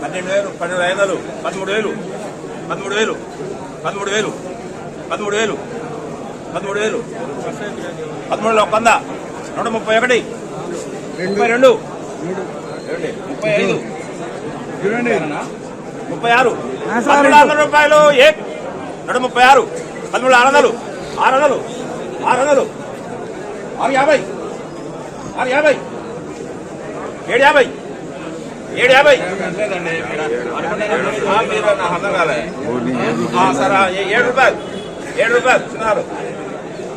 పన్నెండు వేలు పన్నెండు ఐదాలు పదమూడు వేలు పదమూడు వేలు పదమూడు వేలు పదమూడు వేలు పదమూడు వేలు పదమూడులో ఒక వంద నూట ముప్పై ఒకటి ముప్పై రెండు ముప్పై ఐదు ముప్పై ఆరు పదమూడు వందల రూపాయలు ఏ నూట ముప్పై ఆరు పదమూడు ఆరు వందలు ఆరు వందలు ఆరు వందలు ఆరు యాభై ఆరు యాభై ఏడు యాభై. ఏడు యాభై. ఆ, సరే ఏ- ఏడు రూపాయలు. ఏడు రూపాయలు చిన్నారు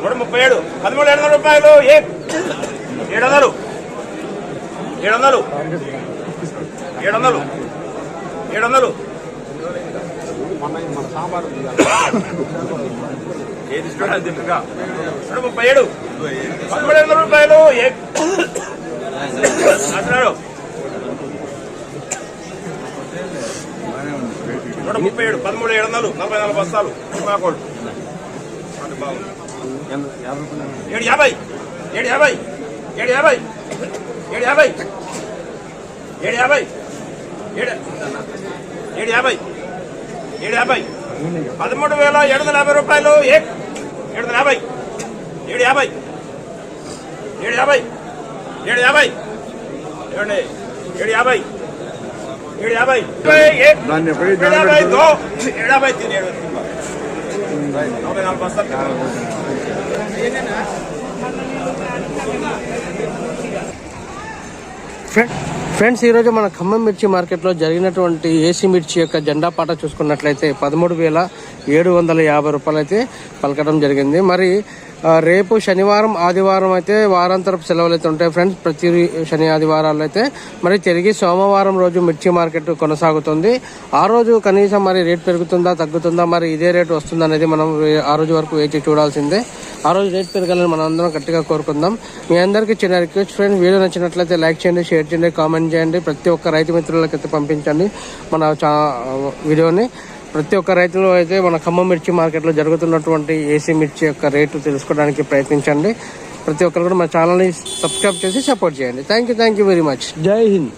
నూట ముప్పై ఏడు. పదమూడు ఏడు వందల రూపాయలు ఏ. ఏడు వందలు. ఏడు వందలు. ఏడు వందలు. ఏడు వందలు. ఏది ఇష్టం? నూట ముప్పై ఏడు. పదమూడు వందల రూపాయలు ఏ. నూట ముప్పై ఏడు పదమూడు ఏడు వందలు నలభై నాలుగు బస్తాలు సినిమాకోడు ఏడు యాభై ఏడు యాభై ఏడు యాభై ఏడు యాభై ఏడు యాభై ఏడు ఏడు యాభై ఏడు యాభై. పదమూడు వేల ఏడు వందల యాభై రూపాయలు ఏడు వందల యాభై ఏడు యాభై ఏడు యాభై ఏడు యాభై. ఏడు యాభై ఏడు యాభై ఏ- దాన్ని ఎప్పుడు ఏడు యాభై దో ఏడు యాభై తిని ఏడు నలభై నాలుగు బస్తాలు ఫ్రెండ్ ఫ్రెండ్స్ ఈరోజు మన ఖమ్మం మిర్చి మార్కెట్లో జరిగినటువంటి ఏసీ మిర్చి యొక్క జెండా పాట చూసుకున్నట్లయితే పదమూడు వేల ఏడు వందల యాభై రూపాయలు అయితే పలకడం జరిగింది. మరి రేపు శనివారం ఆదివారం అయితే వారాంతరపు సెలవులు అయితే ఉంటాయి ఫ్రెండ్స్. ప్రతి శని ఆదివారాలు అయితే మరి తిరిగి సోమవారం రోజు మిర్చి మార్కెట్ కొనసాగుతుంది. ఆ రోజు కనీసం మరి రేట్ పెరుగుతుందా తగ్గుతుందా మరి ఇదే రేటు వస్తుందా అనేది మనం ఆ రోజు వరకు వేచి చూడాల్సిందే. ఆ రోజు రేట్ పెరగాలని మనం అందరం గట్టిగా కోరుకుందాం. మీ అందరికీ చిన్న రిక్వెస్ట్ ఫ్రెండ్ వీడియో నచ్చినట్లయితే లైక్ చేయండి షేర్ చేయండి కామెంట్ చేయండి. ప్రతి ఒక్క రైతు మిత్రులకి అయితే పంపించండి మన చా వీడియోని. ప్రతి ఒక్క రైతులు అయితే మన ఖమ్మం మిర్చి మార్కెట్లో జరుగుతున్నటువంటి ఏసీ మిర్చి యొక్క రేటు తెలుసుకోవడానికి ప్రయత్నించండి. ప్రతి ఒక్కరు కూడా మన ఛానల్ని సబ్స్క్రైబ్ చేసి సపోర్ట్ చేయండి. Thank you thank you very much. జై హింద్.